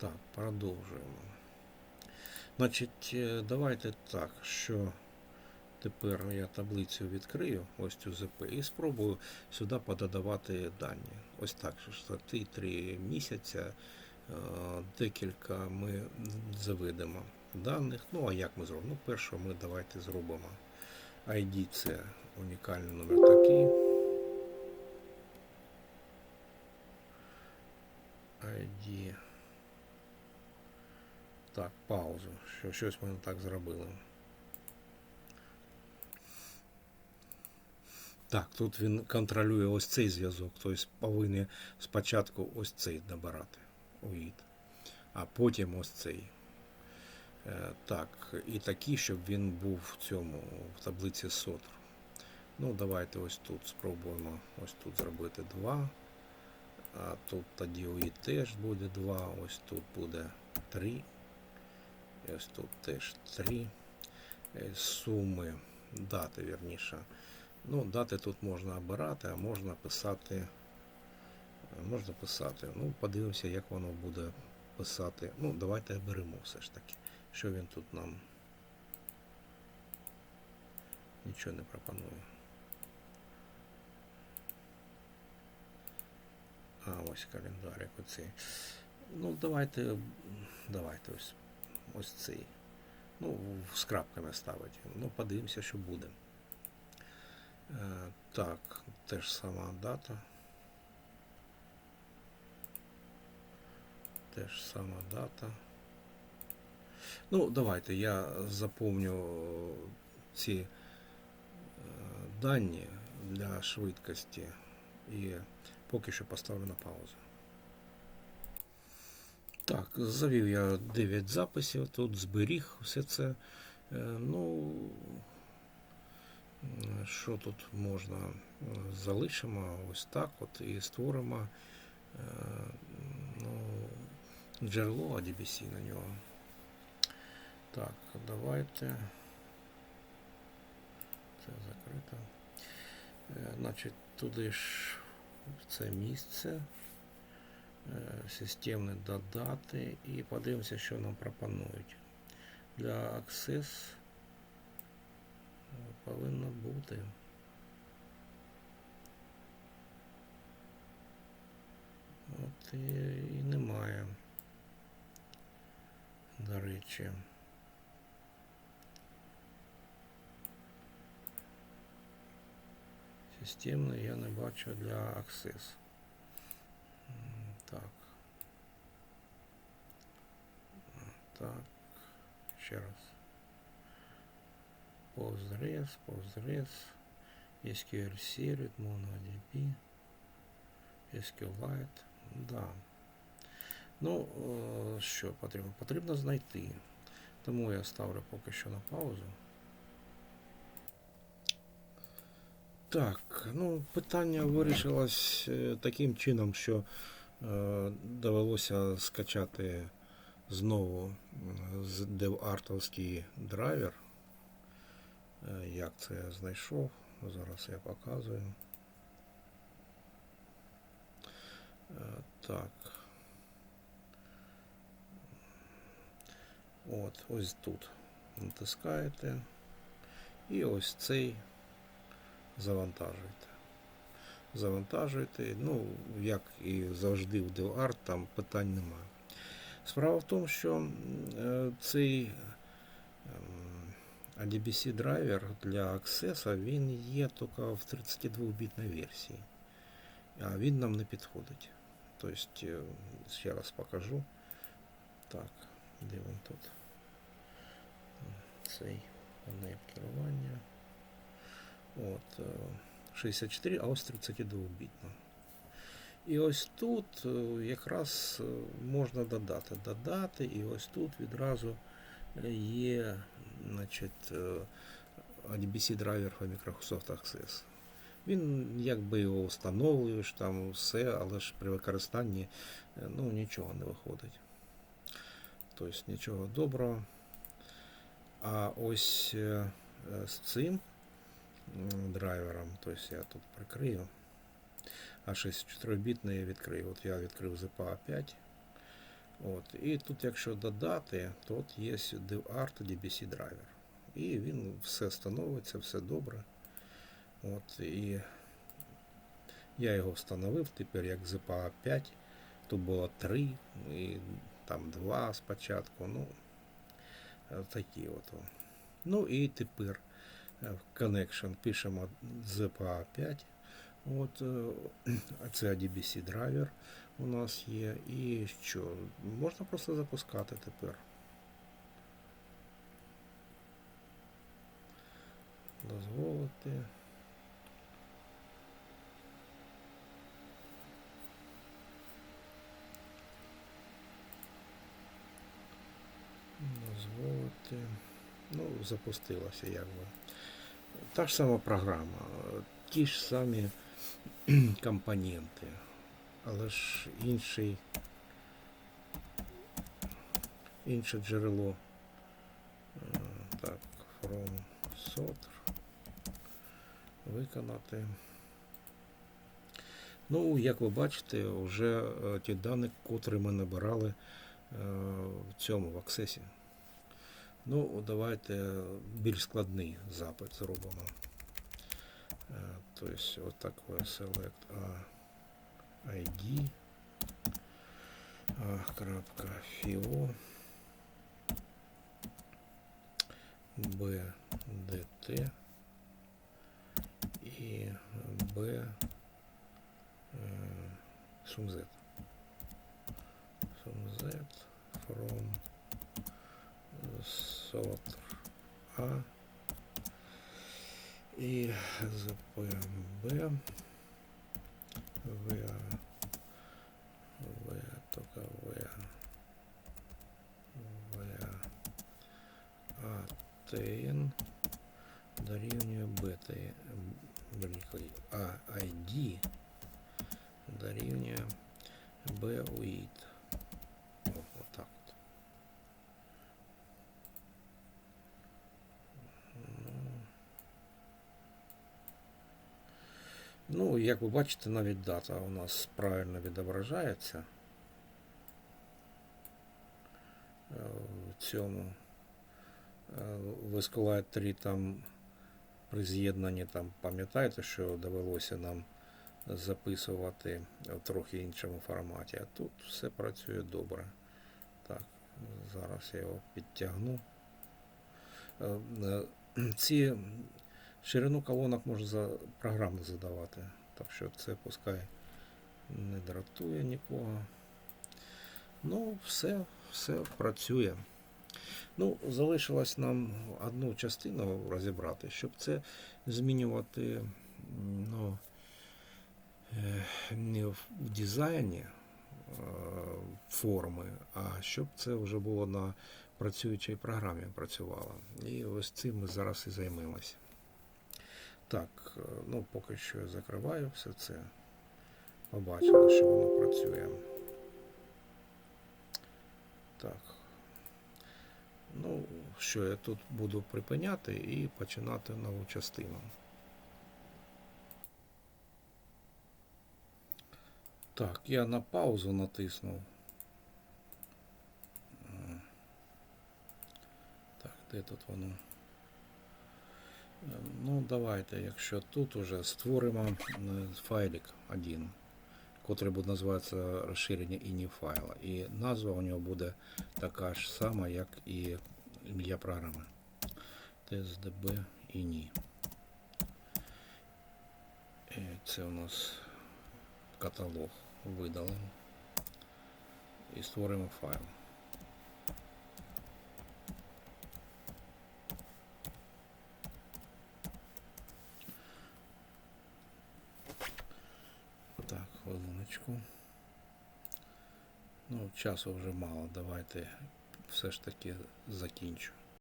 Так, продовжуємо. Значить, е, давайте так, що тепер я таблицю відкрию, ось цю ЗП, і спробую сюди пододавати дані. Ось так, що за ті три місяця е, декілька ми заведемо даних. Ну, а як ми зробимо? Ну, перше ми давайте зробимо ID це унікальний номер такий. ID. Так, паузу. Що, щось ми так зробили. Так, тут він контролює ось цей зв'язок, тобто повинен спочатку ось цей набирати уїд, а потім ось цей. Е, Так, і такий, щоб він був в цьому, в таблиці сотр. Ну, давайте ось тут спробуємо ось тут зробити 2. А тут тоді уїд теж буде 2, ось тут буде 3. І ось тут теж 3. Е, Суми, дати, вірніше. Ну, дати тут можна обирати, а можна писати. Можна писати. Ну, подивимося, як воно буде писати. Ну, давайте оберемо все ж таки. Що він тут нам нічого не пропонує. А, ось календарик оцей. Ну, давайте, давайте ось, ось цей. Ну, з крапками ставити. Ну, подивимося, що буде. Е, Так, теж сама дата. Теж сама дата. Ну, давайте я заповню ці е, дані для швидкості і поки що поставлю на паузу. Так, завів я 9 записів, тут зберіг все це. Е, Ну, Що тут можна? Е, Залишимо ось так от і створимо е, ну, джерело ADBC на нього. Так, давайте. Це закрито. Значить, туди ж в це місце. Е, Системне додати і подивимося, що нам пропонують. Для Access повинно бути. От і, і немає. До речі. Системно я не бачу для Access. М, Так. Так. Ще раз. Postgres, Postgres, SQL Series, MongoDB, SQLite. Да. Ну, е, що потрібно? Потрібно знайти. Тому я ставлю поки що на паузу. Так, ну, питання вирішилось е, таким чином, що е, довелося скачати знову з DevArtовський драйвер. Е, Як це я знайшов? Зараз я показую. Е, Так. От, ось тут. Натискаєте. І ось цей завантажуєте. Завантажуєте. Ну, як і завжди в DevArt, там питань немає. Справа в тому, що м, е, цей ем, ADBC драйвер для Access він є тільки в 32-бітній версії. А він нам не підходить. Тобто, е, ще раз покажу. Так, де він тут? Цей панель керування. От, е, 64, а ось 32-бітна. І ось тут е, якраз е, можна додати. Додати, і ось тут відразу е, є значить, ADBC драйвер по Microsoft Access. Він якби його встановлюєш, там все, але ж при використанні ну, нічого не виходить. Тобто нічого доброго. А ось з цим драйвером, тобто я тут прикрию. А 64 бітний я відкрию. От я відкрив ZPA 5. От. І тут, якщо додати, то от є DevArt DBC драйвер. І він все становиться, все добре. От, і я його встановив тепер як ZPA 5. Тут було 3, і там 2 спочатку. Ну, такі от. Ну і тепер е, в connection пишемо ZPA 5. От, е, це DBC драйвер у нас є. І що? Можна просто запускати тепер. Дозволити. Дозволити. Ну, запустилося якби. Та ж сама програма, ті ж самі компоненти, але ж інший, інше джерело. Е, Так, from sotr. Виконати. Ну, як ви бачите, вже е, ті дані, котрі ми набирали е, в цьому в Access. Ну, давайте більш складний запит зробимо. Е, Тобто, отакое select A ID A.fio BDT і B е, SumZ. SumZ from Сотр А і ЗПМБ В В только В В АТН дорівнює БТ великої А ID дорівнює Б Як ви бачите, навіть дата у нас правильно відображається е, в цьому. Е, 3 там при з'єднанні там пам'ятаєте, що довелося нам записувати в трохи іншому форматі, а тут все працює добре. Так, зараз я його підтягну. Е, е, Ці Ширину колонок можна за програмно задавати. Так що це пускай не дратує нікого. Ну, все, все працює. Ну, залишилось нам одну частину розібрати, щоб це змінювати ну, е, не в дизайні е, форми, а щоб це вже було на працюючій програмі працювало. І ось цим ми зараз і займемося. Так, е, ну поки що я закриваю все це. Побачили, що воно працює. Так. Ну, що я тут буду припиняти і починати нову частину. Так, я на паузу натиснув. Так, де тут воно? Ну, давайте, якщо тут уже створимо е, файлик один, котрий буде називатися розширення іні файла. І назва у нього буде така ж сама, як і ім'я програми. TSDB іні. І Це у нас каталог видалимо. І створимо файл. Так, хвилиночку. Ну, часу вже мало. Давайте все ж таки закінчу.